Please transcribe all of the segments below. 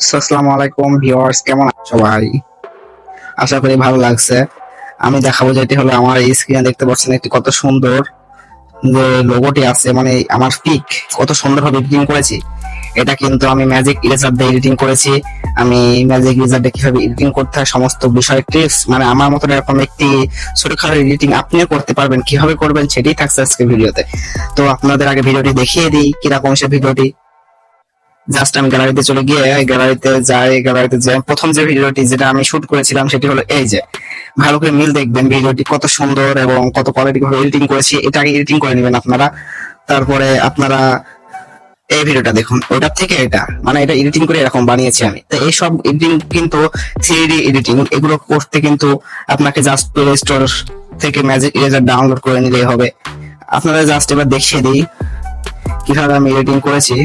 আসসালামু আলাইকুম ভিউয়ার্স কেমন আছো সবাই? আশা করি ভালো লাগছে। আমি দেখাবো যেটি হলো আমার স্ক্রিনে দেখতে পাচ্ছেন একটি কত সুন্দর যে লোগোটি আছে মানে আমার পিক। কত সুন্দরভাবে এডিটিং করেছি। এটা কিন্তু আমি ম্যাজিক ইরেজার দিয়ে এডিটিং করেছি। আমি ম্যাজিক ইরেজার দিয়ে কীভাবে এডিটিং করতে হয়, সমস্ত বিষয় টিপস মানে আমার মতন এরকম একটি ছোটখাটো এডিটিং আপনিও করতে পারবেন। কীভাবে করবেন, সেটাই থাকছে আজকে ভিডিওতে তো। আপনাদের আগে ভিডিওটি দেখিয়ে দিই, কীরকম সে ভিডিওটি জাস্ট আমি গ্যালারিতে চলে গিয়ে গ্যালারিতে যাই গ্যালারিতে যাই প্রথম যে ভিডিওটি যেটা আমি শুট করেছিলাম সেটি হলো এই যে, ভালো করে মিল দেখবেন ভিডিওটি কত সুন্দর এবং কত কোয়ালিটি ভাবে এডিটিং করেছি, এটা আগে এডিটিং করে নেবেন আপনারা। তারপরে আপনারা এই ভিডিওটা দেখুন ওটার থেকে এটা মানে এটা এডিটিং করে এরকম বানিয়েছি আমি। তো এই সব এডিটিং কিন্তু থ্রি এডিটিং এগুলো করতে কিন্তু আপনাকে জাস্ট প্লে স্টোর থেকে ম্যাজিক ইরেজার ডাউনলোড করে নিলেই হবে। আপনারা জাস্ট এবার দেখিয়ে দিই, কীভাবে আমি এডিটিং করেছি।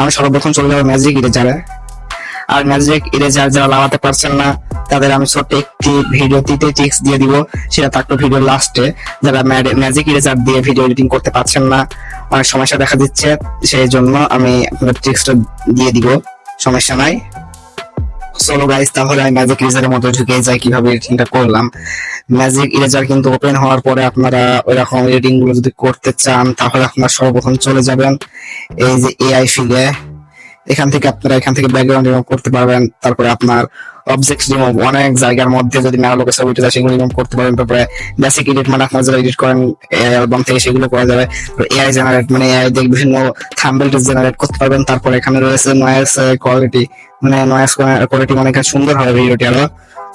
আমি সর্বপ্রথম চলে যাব ম্যাজিক ইরেজারে আর ম্যাজিক ইরেজার যারা লাগাতে পারছেন না, তাদের আমি ছোট্ট একটি ভিডিও তিনটে টিক্স দিয়ে দিব। সেটা থাকল ভিডিও লাস্টে যারা ম্যাজিক ইরেজার দিয়ে ভিডিও এডিটিং করতে পারছেন না, অনেক সমস্যা দেখা দিচ্ছে। সেই জন্য আমি আপনাদের টিক্সটা দিয়ে দিব। সমস্যা নাই। চলো গাইস তাহলে আমি ম্যাজিক ইরেজারের মধ্যে ঢুকে যাই, কীভাবে এডিটিংটা করলাম। ম্যাজিক ইরেজার কিন্তু ওপেন হওয়ার পরে আপনারা ওই রকম এডিটিংগুলো যদি করতে চান, তাহলে আপনারা সর্বপ্রথম চলে যাবেন এই যে এআই ফিলে এখান থেকে আপনারা এখান থেকে ব্যাকগ্রাউন্ড রিমুভ করতে পারবেন। তারপরে আপনার অবজেক্ট রিমুভ অনেক জায়গার মধ্যে যদি মেলা লোকের ছবি উঠে সেগুলো রিমুভ করতে পারবেন। তারপরে বেসিক এডিট মানে আপনারা যারা এডিট করেন অ্যালবাম থেকে সেগুলো করা যাবে। এআই জেনারেট মানে এআই দিয়ে বিভিন্ন থাম্বেল জেনারেট করতে পারবেন। তারপরে এখানে রয়েছে নয়েস কোয়ালিটি মানে নয়েস কোয়ালিটি মানে এখানে সুন্দর হবে ভিডিওটি আরও।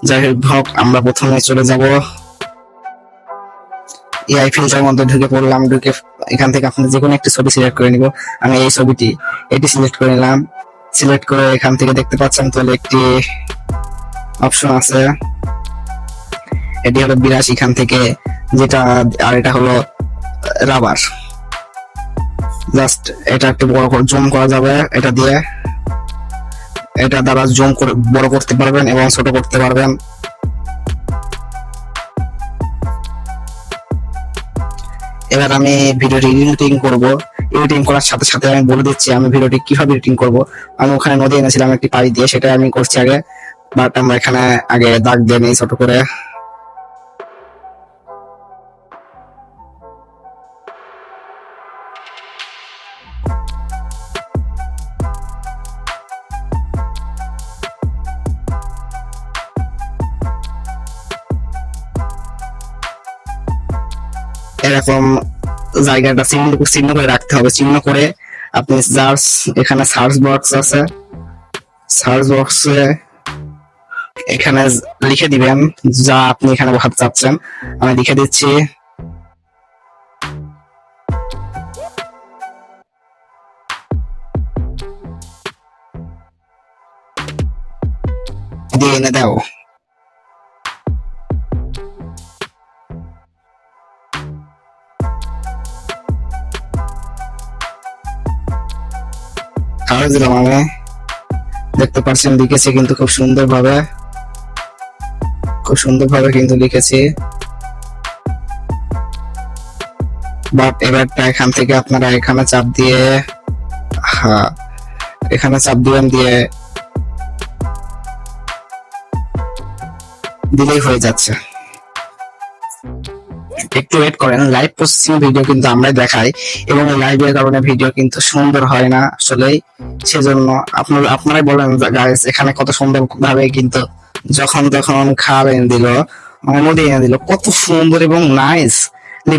যাই হোক, আমরা প্রথমে চলে যাব। এআই ফিল্টার মধ্যে ঢুকে পড়লাম, ঢুকে এখান থেকে আপনি যে কোনো একটি ছবি সিলেক্ট করে নিব। আমি এই ছবিটি, এটি সিলেক্ট করে নিলাম। সিলেক্ট করে এখান থেকে দেখতে পাচ্ছেন তাহলে একটি অপশন আছে। এটি হলো বিরাশ, এখান থেকে যেটা, আর এটা হলো রাবার। জাস্ট এটা একটু বড় করে জুম করা যাবে, এটা দিয়ে। এটা দ্বারা জুম করে, বড় করতে পারবেন এবং ছোট করতে পারবেন। এবার আমি ভিডিওটি এডিটিং করব। এডিটিং করার সাথে সাথে আমি বলে দিচ্ছি আমি ভিডিওটি কীভাবে এডিটিং করব। আমি ওখানে নদী এনেছিলাম একটি পাড়ি দিয়ে সেটা আমি করছি আগে। বাট আমরা এখানে আগে দাগ দিয়ে নিই ছোট করে। এরকম জায়গাটা চিহ্ন চিহ্ন করে রাখতে হবে। চিহ্ন করে আপনি সার্চ এখানে সার্চ বক্স আছে। সার্চ বক্সে এখানে লিখে দিবেন যা আপনি এখানে বসাতে চাচ্ছেন। আমি লিখে দিচ্ছি, দিয়ে এনে দাও। দিলাম আমি দেখতে পাচ্ছেন, লিখেছি কিন্তু খুব সুন্দর ভাবে খুব সুন্দর ভাবে কিন্তু লিখেছি। বাট এবারটা এখান থেকে আপনারা এখানে চাপ দিয়ে হ্যাঁ এখানে চাপ দিবেন দিয়ে দিলেই হয়ে যাচ্ছে। একটু ওয়েট করেন লাইভ প্রসেসিং ভিডিও কিন্তু আমরা দেখাই এবং লাইভের কারণে ভিডিও কিন্তু সুন্দর হয় না আসলে। সেজন্য আপনার আপনারাই বলেন গাইস এখানে কত সুন্দর ভাবে কিন্তু যখন তখন খাল এনে দিল নদী এনে দিল, কত সুন্দর এবং নাইস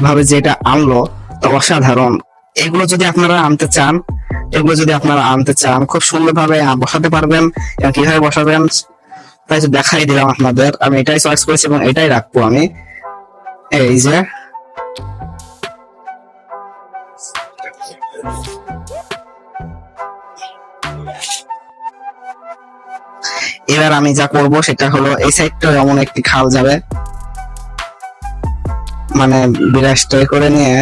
ভাবে যেটা আনলো, তো অসাধারণ। এগুলো যদি আপনারা আনতে চান, এগুলো যদি আপনারা আনতে চান, খুব সুন্দর ভাবে বসাতে পারবেন এবং কীভাবে বসাবেন, তাই দেখাই দিলাম আপনাদের। আমি এটাই চয়েস করেছি এবং এটাই রাখব আমি। এই এবার আমি যা করব সেটা হলো, এই সাইডটা এমন একটি খাল যাবে। মানে বিরাজটাই করে নিয়ে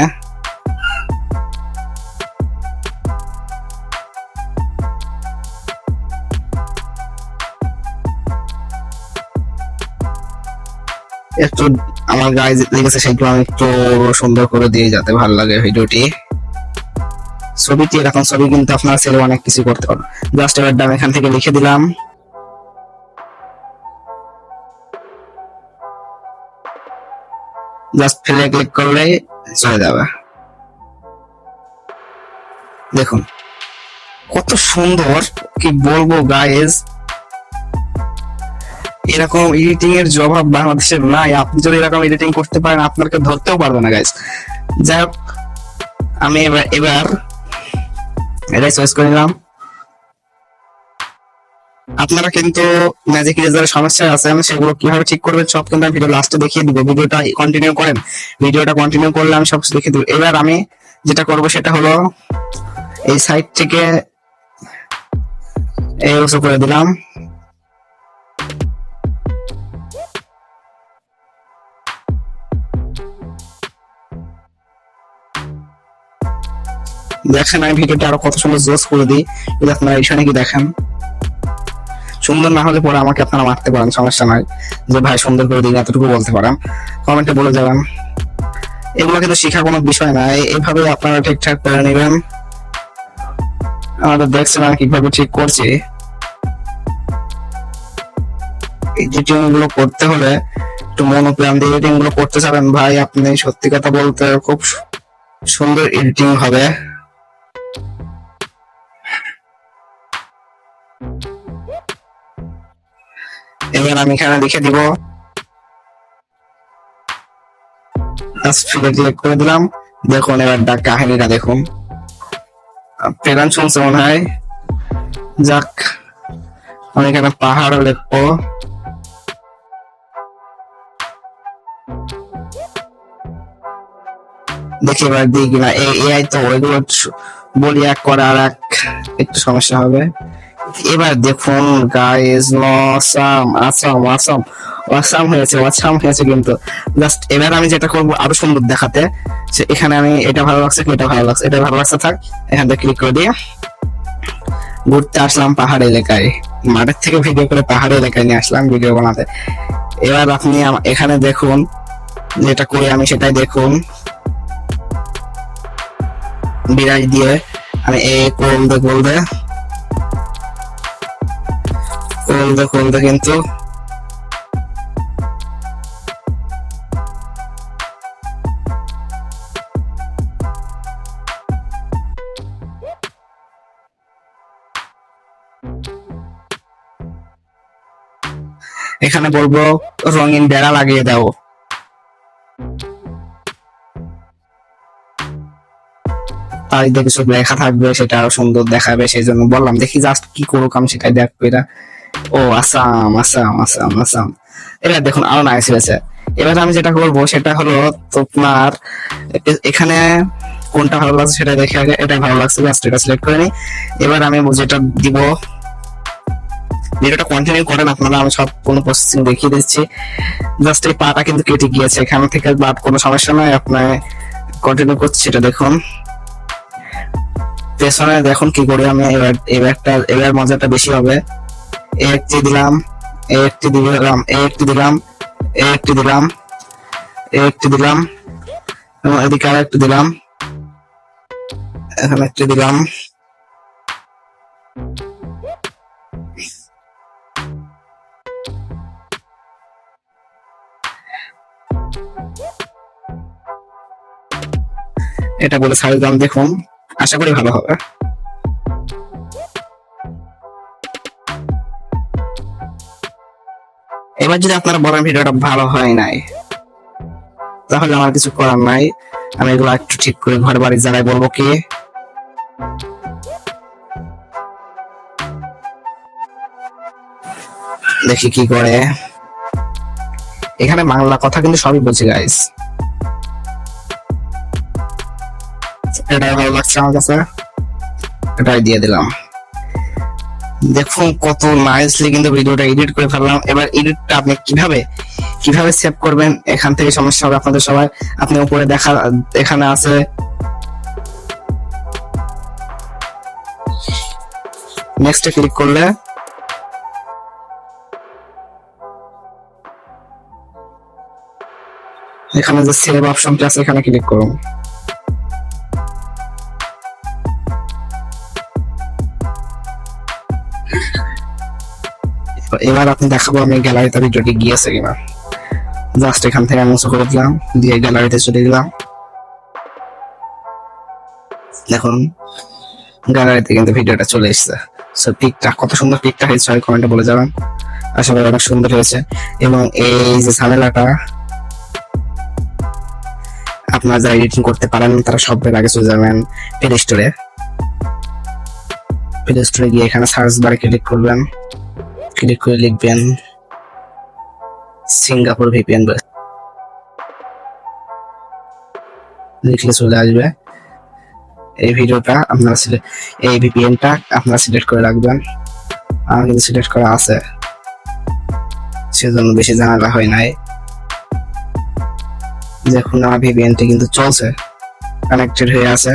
একটু আমার গায়ে লেগেছে সেগুলো আমি একটু সুন্দর করে দিয়ে যাতে ভালো লাগে ভিডিওটি। ছবিটি এরকম ছবি কিন্তু আপনারা ছেলে অনেক কিছু করতে পারবেন। জাস্ট এবার দাম এখান থেকে লিখে দিলাম। জাস্ট ফেলে ক্লিক করলেই চলে যাবে। দেখুন, কত সুন্দর কি বলব গাইজ এরকম এডিটিং এর জবাব বাংলাদেশের নাই। আপনি যদি এরকম এডিটিং করতে পারেন, আপনাকে ধরতেও পারবে না গাইজ যাই হোক, আমি এবার এবার এটাই চয়েস করে নিলাম। আপনারা কিন্তু ম্যাজিক ইরেজারের সমস্যা আছে, আমি সেগুলো কীভাবে ঠিক করবেন সব কিন্তু আমি ভিডিও লাস্টে দেখিয়ে দিব। ভিডিওটা কন্টিনিউ করেন। ভিডিওটা কন্টিনিউ করলে আমি সবকিছু দেখিয়ে দিব। এবার আমি যেটা করব সেটা হলো, এই সাইড থেকে এই করে দিলাম। দেখেন আমি ভিডিওটা আরও কত সুন্দর জোস করে দিই। যদি আপনারা এই নাকি দেখেন? সুন্দর না হলে পরে আমাকে আপনারা মারতে পারেন, সমস্যা নাই। যে ভাই সুন্দর করে দিন, এতটুকু বলতে পারেন। কমেন্টে বলে যাবেন। এগুলো কিন্তু শেখার কোনো বিষয় না এই- এইভাবে আপনারা ঠিকঠাক করে নেবেন। আমাদের দেখছেন আমি কীভাবে ঠিক করছি। এডিটিংগুলো করতে হলে একটু মনোপ্রাণ দিয়ে এডিটিংগুলো করতে চাবেন। ভাই, আপনি সত্যি কথা বলতে খুব সুন্দর এডিটিং হবে। এবার আমি এখানে লিখে দিব। ক্লিক করে দিলাম। দেখুন, এবার ডাক কাহিনীটা দেখুন। প্রেরণ শুনছে মনে হয়। যাক, আমি এখানে পাহাড়ও লিখব। দেখি এবার দিই কিনা। এআই তো ওইগুলো বলি এক করে আর এক, একটু সমস্যা হবে। এবার দেখুন guys awesome awesome awesome awesome হয়েছে আসাম হয়েছে কিন্তু। জাস্ট এবার আমি যেটা করব আরও সুন্দর দেখাতে, সে এখানে আমি এটা ভালো লাগছে, এটা ভালো লাগছে, এটা ভালো লাগছে, থাক, এখান থেকে ক্লিক করে দিয়ে ঘুরতে আসলাম পাহাড় এলাকায়। মাঠের থেকে ভিডিও করে পাহাড় এলাকায় নিয়ে আসলাম ভিডিও বানাতে। এবার আপনি এখানে দেখুন, যেটা করে আমি সেটাই দেখুন। বিরাজ দিয়ে আমি এ করতে করতে করতে করতে কিন্তু এখানে বলব, রঙিন বেড়া লাগিয়ে দাও। দেখে সব লেখা থাকবে, সেটা আরও সুন্দর দেখাবে, সেই জন্য বললাম, দেখি জাস্ট কি করুক আমি সেটাই দেখব এটা ও, আসাম আসাম আসাম আসাম। এবার দেখুন, আরও নাইস হয়েছে। এবার আমি যেটা করব সেটা হলো তোমার, এখানে কোনটা ভালো লাগছে সেটা দেখে আগে এটা ভালো লাগছে জাস্ট এটা সিলেক্ট করে নিই এবার আমি যেটা দিব, ভিডিওটা কন্টিনিউ করেন, আপনারা আমি সব কোনো প্রসেসিং দেখিয়ে দিচ্ছি। জাস্ট এই পাটা কিন্তু কেটে গিয়েছে, এখান থেকে বাদ কোনো সমস্যা নয় আপনার কন্টিনিউ করছি সেটা দেখুন। পেছনে দেখুন কি করে আমি, এবার, এবারটা, এবার মজাটা বেশি হবে। একটি দিলাম একটি দিলাম একটি দিলাম একটি দিলাম একটি দিলাম এদিকে আর দিলাম, এখানে দিলাম। এটা বলে সাড়ে দাম দেখুন। আশা করি ভালো হবে। এবার যদি আপনারা বলেন ভিডিওটা ভালো হয় নাই, তাহলে আমার কিছু করার নাই। আমি এগুলো একটু ঠিক করে ঘর বাড়ির জানাই বলব কি? দেখি কি করে। এখানে বাংলা কথা কিন্তু সবই বলছি গাইস এটাই ভালো লাগছে আমার কাছে। এটাই দিয়ে দিলাম। দেখুন কত নাইসলি কিন্তু ভিডিওটা এডিট করে ফেললাম। এবার এডিটটা আপনি কীভাবে কীভাবে সেভ করবেন? এখান থেকে সমস্যা হবে আপনাদের সবাই আপনি উপরে দেখা, এখানে আছে। নেক্সটে ক্লিক করলে এখানে যে সেভ অপশনটা আছে, এখানে ক্লিক করুন। এবার আপনি দেখাবো আমি গ্যালারিতে ভিডিওটি গিয়েছে কিনা। জাস্ট এখান থেকে মুছে করে দিলাম দিয়ে গ্যালারিতে চলে গেলাম। দেখুন গ্যালারিতে কিন্তু ভিডিওটা চলে এসেছে। সো পিকটা কত সুন্দর পিকটা হয়েছে সবাই কমেন্টে বলে যাবেন আসলে অনেক সুন্দর হয়েছে। এবং এই যে ঝামেলাটা, আপনারা যারা এডিটিং করতে পারেন, তারা সবের আগে চলে যাবেন প্লে স্টোরে প্লে স্টোরে গিয়ে এখানে সার্চ বারে ক্লিক করবেন। ক্লিক করে লিখবেন সিঙ্গাপুর ভিপিএন লিখলে চলে আসবে। এই ভিডিওটা আপনারা এই ভিপিএনটা আপনারা সিলেক্ট করে রাখবেন। আমার কিন্তু সিলেক্ট করা আছে, সেজন্য বেশি ঝামেলা হয় নাই। দেখুন, আমার ভিপিএনটি কিন্তু চলছে। কানেক্টেড হয়ে আছে।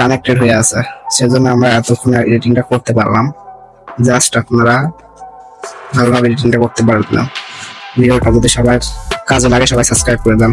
কানেক্টেড হয়ে আছে। সেজন্য আমরা এতক্ষণ এডিটিংটা করতে পারলাম। জাস্ট আপনারা ভালোভাবে এডিটিংটা করতে পারবেন। ভিডিওটা যদি সবার কাজে লাগে, সবাই সাবস্ক্রাইব করে দেন।